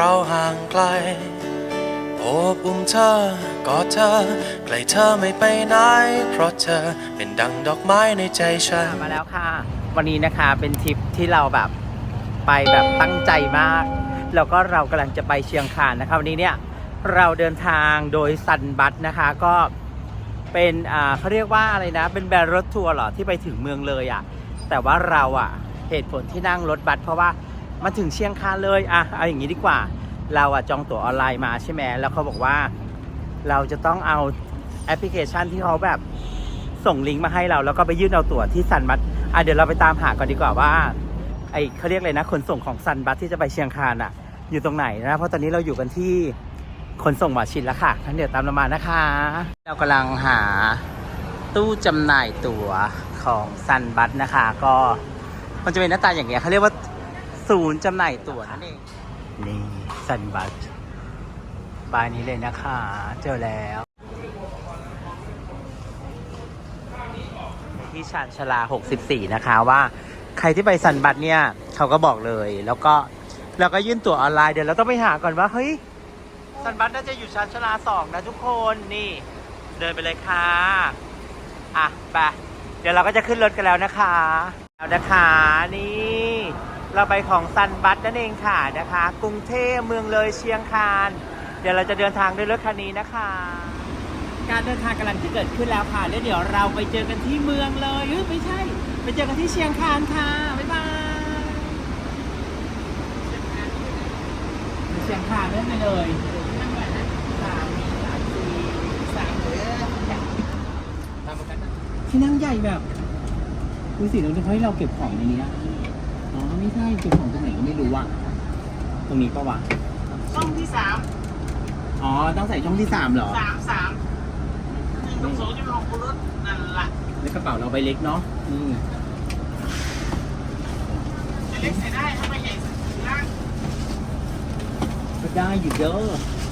เราห่างไกล โอบอุ้มเธอกอดเธอไกลเธอไม่ไปไหน เพราะเธอเป็นดังดอกไม้ในใจฉัน มาแล้วค่ะ วันนี้นะคะเป็นทริปที่เราแบบไปแบบตั้งใจมาก แล้วก็เรากำลังจะไปเชียงคานนะคะวันนี้เนี่ยเราเดินทางโดยซันบัสนะคะก็เป็นอ่าเขาเรียกว่าอะไรนะ เป็นแบรนด์รถทัวร์เหรอที่ไปถึงเมืองเลยอะ่ะแต่ว่าเราอะ่ะเหตุผลที่นั่งรถบัสเพราะว่า มาถึงเชียงคานเลยอะเอาอย่างนี้ดีกว่า เราอะจองตั๋วออนไลน์มาใช่ไหมแล้วเขาบอกว่าเราจะต้องเอาแอปพลิเคชันที่เขาแบบส่งลิงก์มาให้เราแล้วก็ไปยื่นเอาตั๋วที่ซันบัสอะเดี๋ยวเราไปตามหาก่อนดีกว่าว่าไอเขาเรียกอะไรนะขนส่งของซันบัสที่จะไปเชียงคานอะอยู่ตรงไหนนะ เพราะตอนนี้เราอยู่กันที่ขนส่งหมอชินแล้วค่ะงั้นเดี๋ยวตามเรามานะคะ เรากำลังหาตู้จำหน่ายตั๋วของซันบัสนะคะ ก็มันจะเป็นหน้าตาอย่างเงี้ยเขาเรียกว่า ศูนย์จำหน่ายตั๋วนั่นเองนี่ซันบัสบายนี้เลยนะคะ เจอแล้ว ที่ชานชาลา 64 นะคะว่าใครที่ไปซันบัตเนี่ย เขาก็บอกเลย แล้วก็เราก็ยื่นตั๋วออนไลน์เดี๋ยวเราต้องไปหาก่อนว่าเฮ้ยซันบัตน่าจะอยู่ชานชาลา2นะทุกคนนี่ เดินไปเลยค่ะ อะไปเดี๋ยวเราก็จะขึ้นรถกันแล้วนะคะแล้วนะคะนี่ เราไปของซันบัตนั่นเองค่ะนะคะ กรุงเทพเมืองเลยเชียงคาน เดี๋ยวเราจะเดินทางด้วยรถคันนี้นะคะ การเดินทางกำลังจะเกิดขึ้นแล้วค่ะแล้วเดี๋ยวเราไปเจอกันที่เมืองเลยเอ้ยไม่ใช่ ไปเจอกันที่เชียงคานค่ะบ๊ายบายเชียงคานเล่นไปเลยสามสามสี่สามเลยที่นั่งใหญ่แบบดูสิเราเฮ้ยเราเก็บของในนี้อะอ๋อ ไม่ใช่เก็บของตรงไหนก็ไม่รู้อะตรงนี้ก็วะ ช่องที่สามอ๋อ ต้องใส่ช่องที่สามเหรอ สามสามหนึ่งกับสองจะเป็นของคุณรถนั่นละในกระเป๋าเราใบเล็กเนาะอืมจะเล็กใส่ได้ถ้าไม่ใหญ่ล่างก็ได้อยู่เด้อ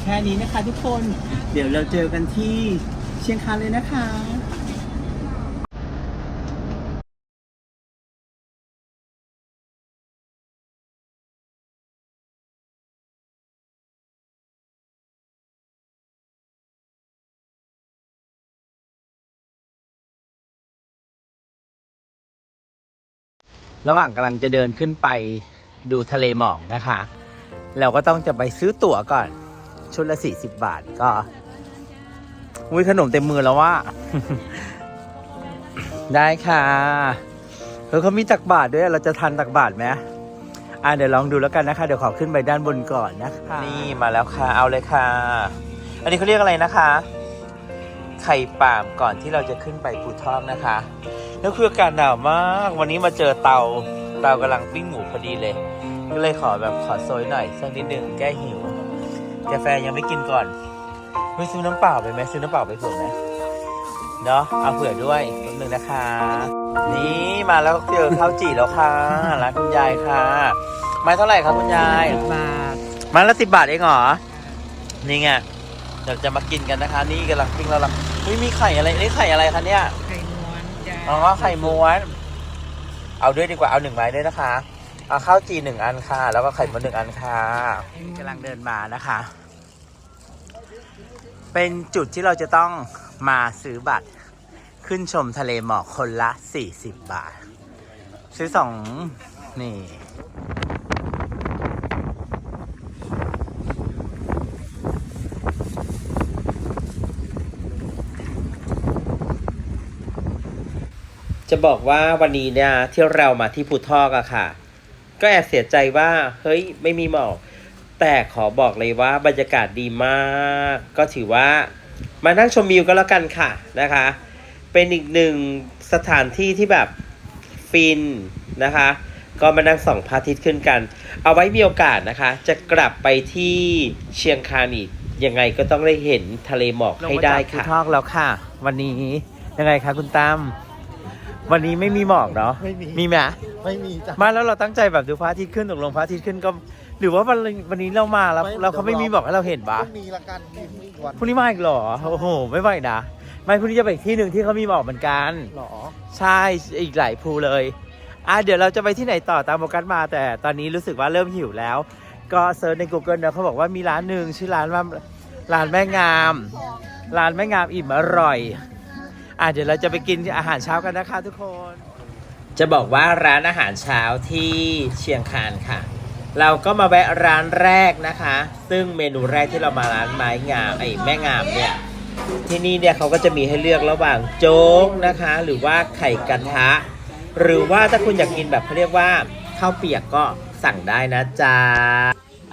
แค่นี้นะคะทุกคน เดี๋ยวเราเจอกันที่เชียงคานเลยนะคะ ระหว่างกำลังจะเดินขึ้นไปดูทะเลหมอกนะคะ เราก็ต้องจะไปซื้อตั๋วก่อน ชุดละ 40 บาทก็อุ้ยขนมเต็มมือแล้วว่า ได้ค่ะเออเขามีตักบาทด้วยเราจะทันตักบาทไหมอ่าเดี๋ยวลองดูแล้วกันนะคะ เดี๋ยวขอขึ้นไปด้านบนก่อนนะคะนี่มาแล้วค่ะ เอาเลยค่ะ อันนี้เขาเรียกอะไรนะคะ ไข่ป่ามก่อนที่เราจะขึ้นไปภูทอกนะคะแล้วคืออากาศหนาวมาก วันนี้มาเจอเตา เตากำลังปิ้งหมูพอดีเลย ก็เลยขอแบบขอโซยหน่อยสักนิดหนึ่งแก้หิว กาแฟยังไม่กินก่อนไม่ซื้อน้ำเปล่าไปไหมซื้อน้ำเปล่าไปเผื่อไหมเนาะเอาเผื่อด้วยนิดนึงนะคะ นี่มาแล้วเจอข้าวจี่แล้วค่ะร้านคุณยายค่ะ ไม้เท่าไหร่ครับคุณยายบาทไม้ละสิบบาทเองเหรอ นี่ไงเดี๋ยวจะมากินกันนะคะ นี่กำลังปิ้งแล้วล่ะเฮ้ยมีไข่อะไรนี่ไข่อะไรคะเนี่ย จ้าอ๋อไข่ม้วน เอาด้วยดีกว่าเอาหนึ่งไม้ด้วยนะคะเอาข้าวจีหนึ่งอันค่ะ แล้วก็ไข่ม้วนหนึ่งอันค่ะกำลังเดินมานะคะ เป็นจุดที่เราจะต้องมาซื้อบัตร ขึ้นชมทะเลหมอกคนละ 40 บาท ซื้อสองนี่ จะบอกว่าวันนี้เนี่ยที่เรามาที่ภูทอกอะค่ะ ก็แอบเสียใจว่า เฮ้ย ไม่มีหมอก แต่ขอบอกเลยว่าบรรยากาศดีมาก ก็ถือว่า มานั่งชมวิวก็แล้วกันค่ะนะคะ เป็นอีกหนึ่งสถานที่ที่แบบฟินนะคะ ก็มานั่งส่องพระอาทิตย์ขึ้นกัน เอาไว้มีโอกาสนะคะ จะกลับไปที่เชียงคานอีกยังไงก็ต้องได้เห็นทะเลหมอกให้ได้ค่ะภูทอกแล้วค่ะ วันนี้ยังไงคะคุณตั้ม วันนี้ไม่มีหมอกเนาะไม่มีมีไหมไม่มีจ้ะไมาแล้วเราตั้งใจแบบดูพระอาทิตย์ขึ้นตกลงพระอาทิตย์ขึ้นก็ หรือว่าวันวันนี้เรามาแล้วไม่ เราเขาไม่มีบอกให้เราเห็นพปะรุ่งนี้ละกันมีอีกวันพรุ่งนี้มาอีกเหรอโอ้โหไม่ไหวนะไม่พรุ่งนี้จะไปอีกที่หนึ่งที่เขามีหมอกเหมือนกัน หรอใช่อีกหลายภูเลยอะเดี๋ยวเราจะไปที่ไหนต่อตามโฟกัสมาแต่ตอนนี้รู้สึกว่าเริ่มหิวแล้ว ก็เซิร์ชใน Google นะเขาบอกว่ามีร้านหนึ่งชื่อร้านว่าร้านแม่งาม ร้านแม่งามอิ่มอร่อย อะเดี๋ยวเราจะไปกินอาหารเช้ากันนะคะทุกคน จะบอกว่าร้านอาหารเช้าที่เชียงคานค่ะ เราก็มาแวะร้านแรกนะคะ ซึ่งเมนูแรกที่เรามาร้านไม้งามไอ้แม่งามเนี่ยที่นี่เนี่ยเขาก็จะมีให้เลือกระหว่างโจ๊กนะคะ หรือว่าไข่กระทะ หรือว่าถ้าคุณอยากกินแบบเขาเรียกว่าข้าวเปียกก็สั่งได้นะจ๊ะ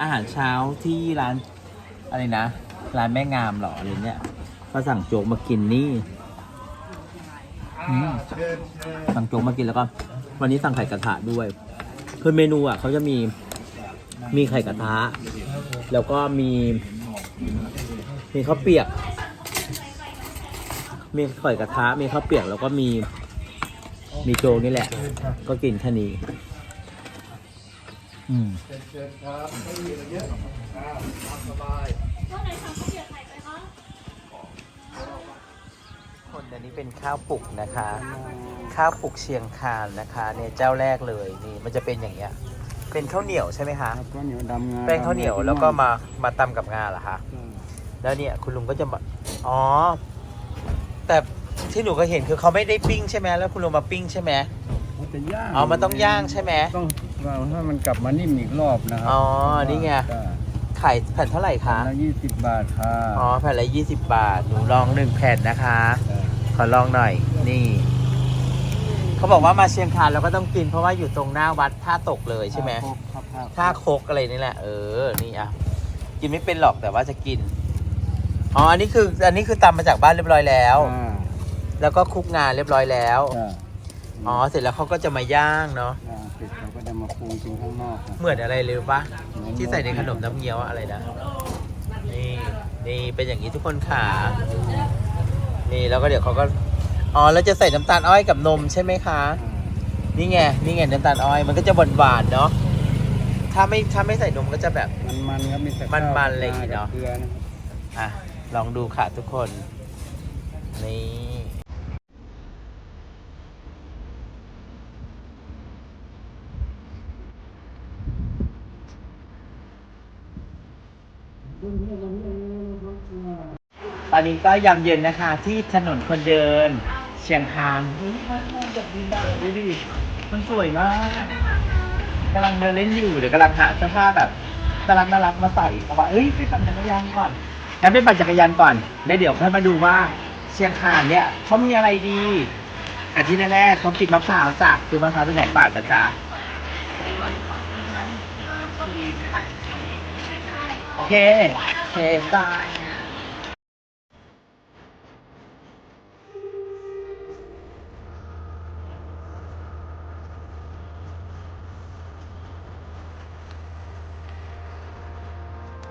อาหารเช้าที่ร้านอะไรนะ ร้านแม่งามเหรออะไรเนี่ยเขาสั่งโจ๊กมากินนี่ อืมสั่งโจ๊กมากินแล้วก็ วันนี้สั่งไข่กระทะด้วย คือเมนูอะเขาจะมีมีไข่กระทะ แล้วก็มี มีข้าวเปียก มีไข่กระทะ มีข้าวเปียกแล้วก็มี มีโจกนี่แหละ ก็กินแค่นี้อืมคนอั นนี้เป็นข้าวปลุกนะคะ ข้าวปลุกเชียงคานนะคะเนี่ยเจ้าแรกเลยนี่มันจะเป็นอย่างเงี้ย เป็นข้าวเหนียวใช่ไหมคะก็เหนียวดำงาแป้งข้าวเหนียวแล้วก็มามาตำกับงาเหรอคะแล้วเนี่ยคุณลุงก็จะมาอ๋อ แต่ที่หนูก็เห็นคือเขาไม่ได้ปิ้งใช่ไหมแล้วคุณลุงมาปิ้งใช่ไหมมันจะย่างอ๋อมันต้องย่างใช่ไหมต้องเราให้มันกลับมานิ่มอีกรอบนะครัอ๋อนี่ไงไข่แผ่นเท่าไหร่คะละยี่สิบบาทค่ะอ๋อแผ่นละยี่สิบบาทหนูลองหนึ่งแผ่นนะคะ ขอลองหน่อย นี่ เขาบอกว่ามาเชียงคานเราก็ต้องกินเพราะว่าอยู่ตรงหน้าวัดท่าตกเลยใช่ไหมครับครับท่าโคกอะไรนี่แหละ เออ นี่อะ กินไม่เป็นหรอกแต่ว่าจะกิน อ๋อ อันนี้คือ อันนี้คือตำมาจากบ้านเรียบร้อยแล้วอ่าแล้วก็คลุกงานเรียบร้อยแล้วจ้ะอ๋อ เสร็จแล้วเขาก็จะมาย่างเนาะย่างเสร็จเราก็จะมาปรุงกินข้างนอกครับเหมือนอะไรเลยรู้ปะที่ใส่ในขนมน้ำเงี้ยวอะอะไรนะ นี่ นี่เป็นอย่างนี้ทุกคนขา นี่แล้วก็เดี๋ยวเขาก็ อ๋อ แล้วจะใส่น้ำตาลอ้อยกับนมใช่ไหมคะ นี่ไง นี่ไงน้ำตาลอ้อย มันก็จะหวานๆเนาะ ถ้าไม่ถ้าไม่ใส่นมก็จะแบบ มันมันๆครับมีแต่มันๆอะไรอย่างงี้เนอะเกลือนะครับ อะ ลองดูค่ะทุกคน นี่ ตอนนี้ก็ยามเย็นนะคะ ที่ถนนคนเดิน เชียงคานเฮ้ยมันมองจากดินดาดูดิมันสวยมากกำลังเดินเล่นอยู่เดี๋ยวกำลังหาเสื้อผ้าแบบน่ารักน่ารักมาใส่เอาว่าเอ้ยไปปั่นจักรยานก่อนงั้นไปปั่นจักรยานก่อนแล้วเดี๋ยวค่อยมาดูว่าเชียงคานเนี่ยเขามีอะไรดีอันที่แน่ๆเขาปิดมะพร้าวจ้ะคือมะพร้าวเป็นไหนป่านะจ๊ะโอเคโอเคบาย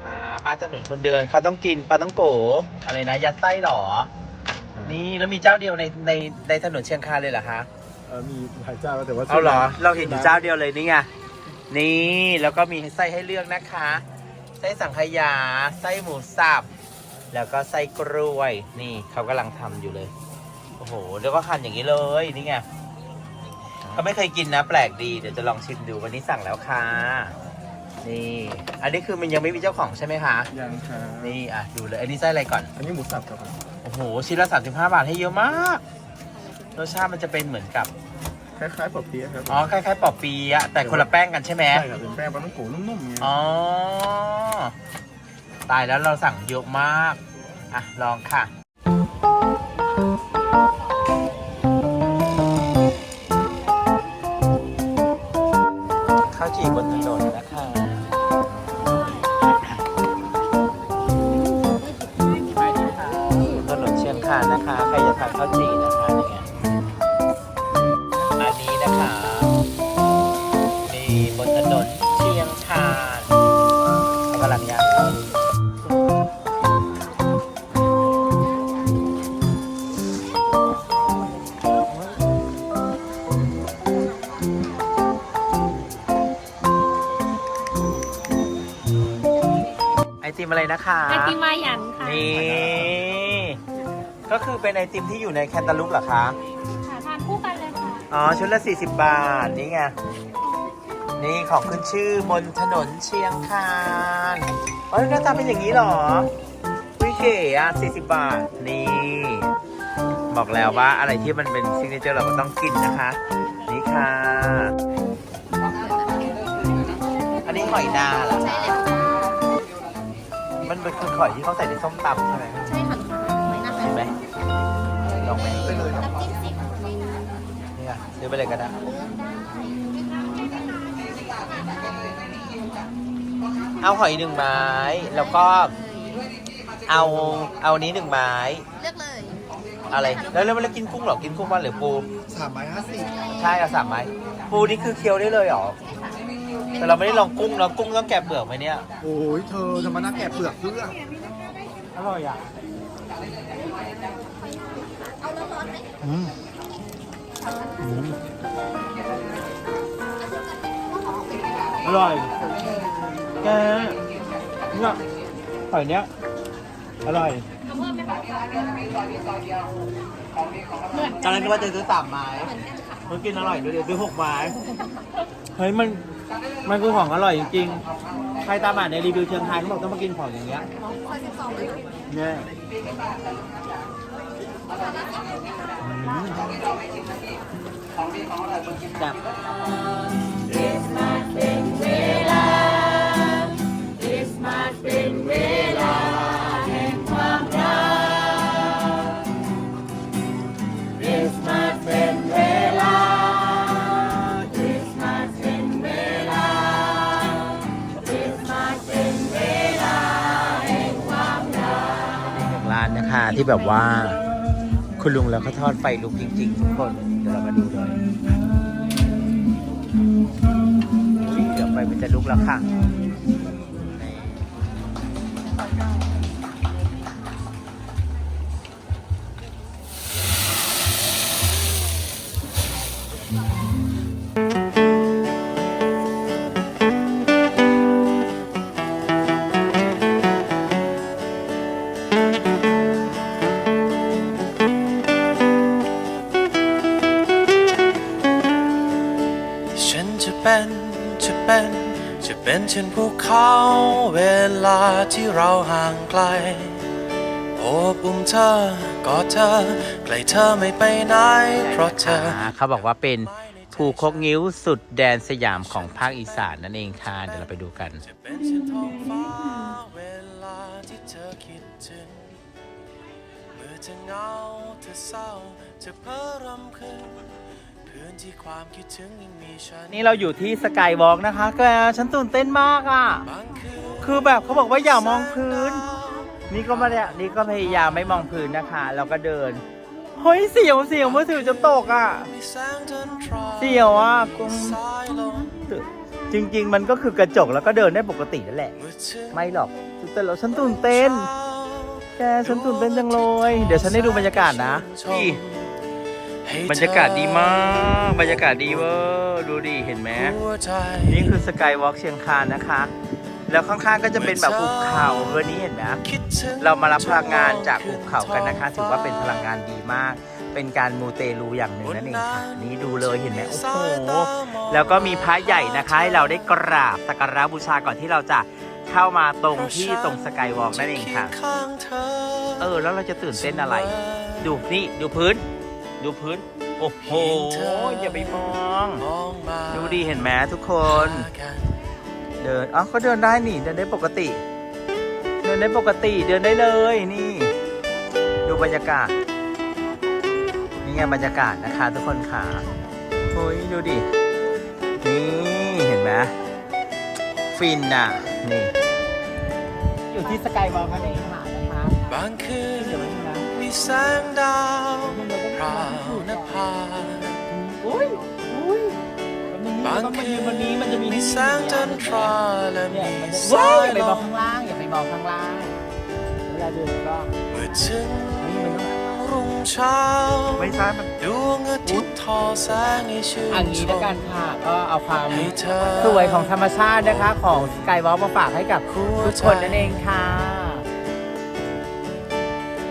อ่าปลาถ นนคนเดินเขาต้องกินปลาต้องโกอะไรนะยัดไส้หรอ นี่แล้วมีเจ้าเดียวในในในถนนเชียงคานเลยเหรอคะเออมีหลายเจ้าแต่ว่าเอาเหรอ เราเห็นอยู่เจ้าเดียวเลยนี่ไงนี่แล้วก็มีไส้ให้เลือกนะคะ ไส้สังขยา ไส้หมูสับแล้วก็ไส้กล้วย นี่เขากำลังทำอยู่เลย โอ้โห แล้วก็หั่นอย่างนี้เลยนี่ไงเขาไม่เคยกินนะ แปลกดีเดี๋ยวจะลองชิมดูวันนี้สั่งแล้วค่ะ นี่ อันนี้คือมันยังไม่มีเจ้าของใช่ไหมคะ ยังครับนี่อะดูเลย อันนี้ไส้อะไรก่อน อันนี้หมูสับครับโอ้โห ชิ้นละ 35 บาทให้เยอะมาก รสชาติมันจะเป็นเหมือนกับ คล้ายๆปอบเปี๊ยะครับอ๋อ คล้ายๆปอบปีอะแต่คนละแป้งกันใช่ไหมใช่ครับเป็นแป้งปลาต้องโกนุ่มๆไงอ๋อ ตายแล้วเราสั่งเยอะมาก อะ ลองค่ะข้าวจี่บนถนน ติมอะไรนะคะไอติมมายันค่ะนี่ ก็คือเป็นไอติมที่อยู่ในแคนตาลูปเหรอคะ ค่ะทานคู่กันเลยค่ะอ๋อ ชุดละ 40 บาท นี่ไง นี่ของขึ้นชื่อบนถนนเชียงคานอ๋อหน้าตาเป็นอย่างนี้เหรอวิเก๋อะ40 บาท นี่ บอกแล้วว่าอะไรที่มันเป็นซิกเนเจอร์เราก็ต้องกินนะคะ นี่ค่ะ อันนี้หอยนาเหรอใช่แล้วค่ะมัน เป็นคือหอยที่เขาใส่ในส้มตำใช่ไหมใช่ค่ะไม่น่าเห็นไหมลองไหมน้ำจิ้มซีฟู้ดนี่นะนี่ค่ะซื้อไปเลยก็ได้เลือกได้เอาหอยหนึ่งไม้ แล้วก็เอาเอานี้หนึ่งไม้ เลือกเลยอะไร แล้วแล้วแล้วกินกุ้งเหรอ กินกุ้งบ้านหรือปู สามไม้ห้าสิบใช่เอาสามไม้ปูนี่คือเคี้ยวได้เลยเหรอ แต่เราไม่ได้ลองกุ้งเนาะกุ้งต้องแกะเปลือกไหมเนี่ยโอ้ยเธอจะมานั่งแกะเปลือกเพื่ออร่อยอะเอาร้อนๆไหมอืมอืมอร่อยแกเนี่ยหอยเนี้ยอร่อยตอนแรกนึกว่าจะซื้อสามไม้ เหมือนกันค่ะ มันกินอร่อยด้วยเดี๋ยวซื้อหกไม้เฮ้ยมันมันคือของอร่อยจริงๆ ใครตามอ่านในรีวิวเชียงไฮ้เขาบอกต้องมากินของอย่างเงี้ยคอยสิบสองเลยเนี่ยอืมแที่แบบว่า คุณลุงแล้วเขาทอดไฟลุกจริง ๆ ทุกคน เดี๋ยวเรามาดูเลยเดี๋ยวไฟมันจะลุกแล้วค่ะฉัน เขาเวลาที่เราห่างไกล โอบอุ้มเธอกอดเธอไกลเธอไม่ไปไหนเพราะเธอเขาบอกว่าเป็นภูคกงิ้วสุดแดนสยามของภาคอีสานนั่นเองค่ะ เดี๋ยวเราไปดูกัน จะเป็นเช่นท้องฟ้าเวลาที่เธอคิดถึง เมื่อเธอเหงาเธอเศร้าเธอเพ้อรำพึงพื้ นี่เราอยู่ที่สกายวอล์กนะคะ แกฉันตื่นเต้นมากอะ คือแบบเขาบอกว่าอย่ามองพื้น นี่ก็ไม่ได้นี่ก็พยายามไม่มองพื้นนะคะ เราก็เดิน เฮ้ยเสียวเสียวมือถือจะตกอะ เสียวอะกุมสายลมจริง ๆ มันก็คือกระจกแล้วก็เดินได้ปกตินั่นแหละ ไม่หรอกแต่เราฉันตื่นเต้น แกฉันตื่นเต้นจังเลย เดี๋ยวฉันได้ดูบรรยากาศนะนี่ บรรยากาศดีมาก บรรยากาศดีเวอร์ดูดิเห็นไหมหัวใจนี่คือสกายวอล์กเชียงคานนะคะ แล้วข้างๆก็จะเป็นแบบภูเขาเออนี่เห็นไหมคิดถึงเรามารับพลังงานจากภูเขากันนะคะ ถือว่าเป็นพลังงานดีมาก เป็นการมูเตลูอย่างหนึ่งนั่นเองค่ะ นี่ดูเลยเห็นไหมโอ้โห แล้วก็มีพระใหญ่นะคะให้เราได้กราบสักการะบูชาก่อนที่เราจะเข้ามาตรงที่ตรงสกายวอล์กนั่นเองค่ะจข้างเธอเออ แล้วเราจะตื่นเต้นอะไร ดูนี่ดูพื้น ดูพื้น โอ้โห อย่าไปมองมองมาดูดีเห็นไหมทุกคนหากันเดินอ๋อก็เดินได้นี่ เดินได้ปกติ เดินได้ปกติเดินได้เลยนี่ ดูบรรยากาศ นี่ไงบรรยากาศนะคะทุกคนค่ะโอ้ยดูดิ นี่เห็นไหมฟินน่ะ นี่ อยู่ที่สกายวอล์กนั่นเองค่ะนะคะบางคืนเดี๋ยวมันนะมีแสงดาวพ ราวนภาอุ้ยอุ้ยบางมันคืนวันนี้มันจะมีมีแสงจันทราและมีสาว้ายอย่าไปลมองมข้างล่าง อย่าไปมองข้างล่างเวลาเดินก็เมื่อถึงนี่มันต้องรุ่งเช้าไม่ใช่มันดวงอาทิตย์ทอแสงให้ชื่อันนนี้แล้วมกันค่ะ ก็เอาความให้เธอ สวยของธรรมชาตินะคะ ของสกายวอล์กมาฝากให้กับทุกคนนั่นเองค่ะ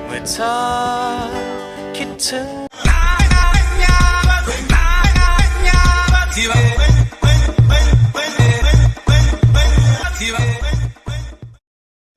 เมื่อเธอคิดถึง Si